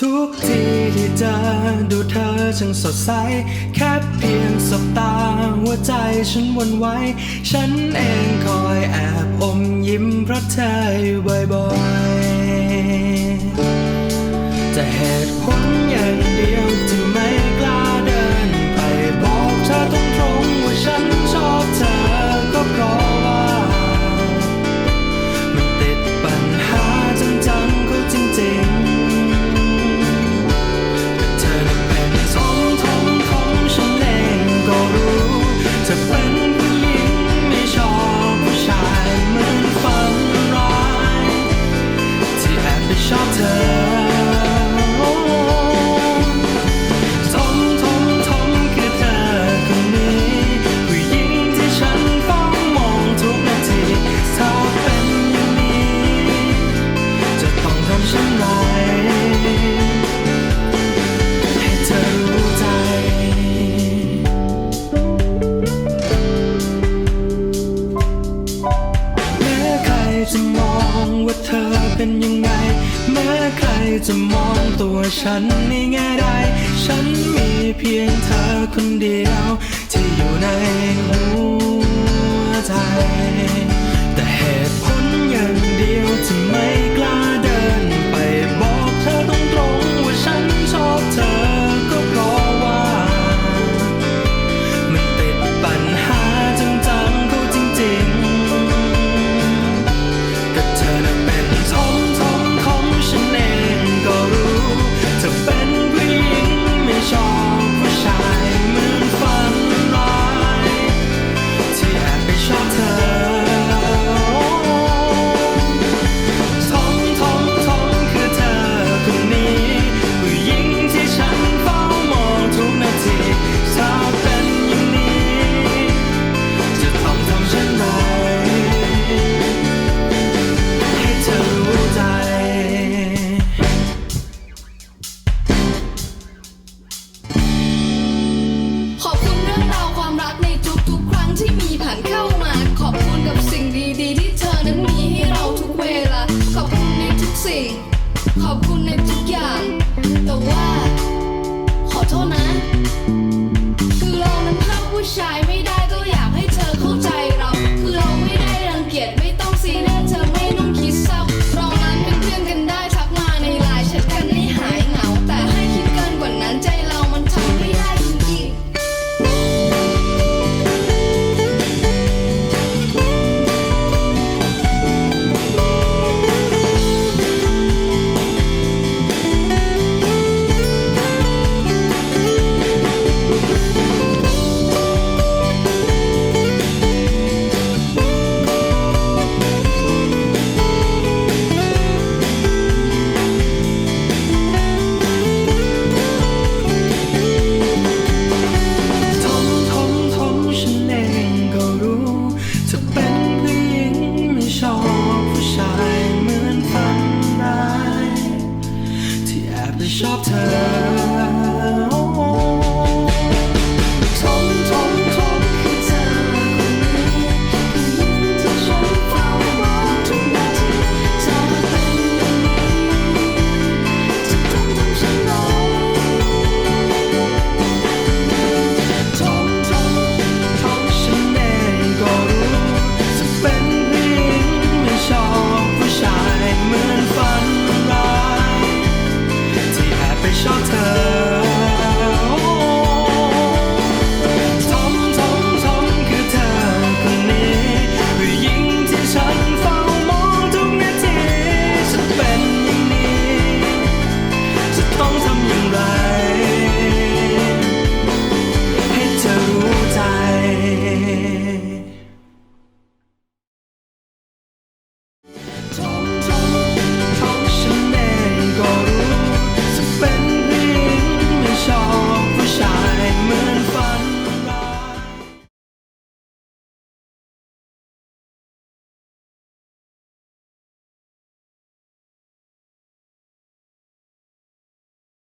ทุกทีที่เจอดูเธอช่างสดใส แค่เพียงสบตาหัวใจฉันวนไว้ ฉันเองคอยแอบอมยิ้มเพราะเธออยู่บ่อย องว่าเธอเป็นยังไง แม้ใครจะมองตัวฉันในแง่ใด ฉันมีเพียงเธอคนเดียว คุณในทุกอย่าง แต่ว่า ขอโทษนะ คือเรานั้นห้าผู้ชายไม่ได้ sharp turn.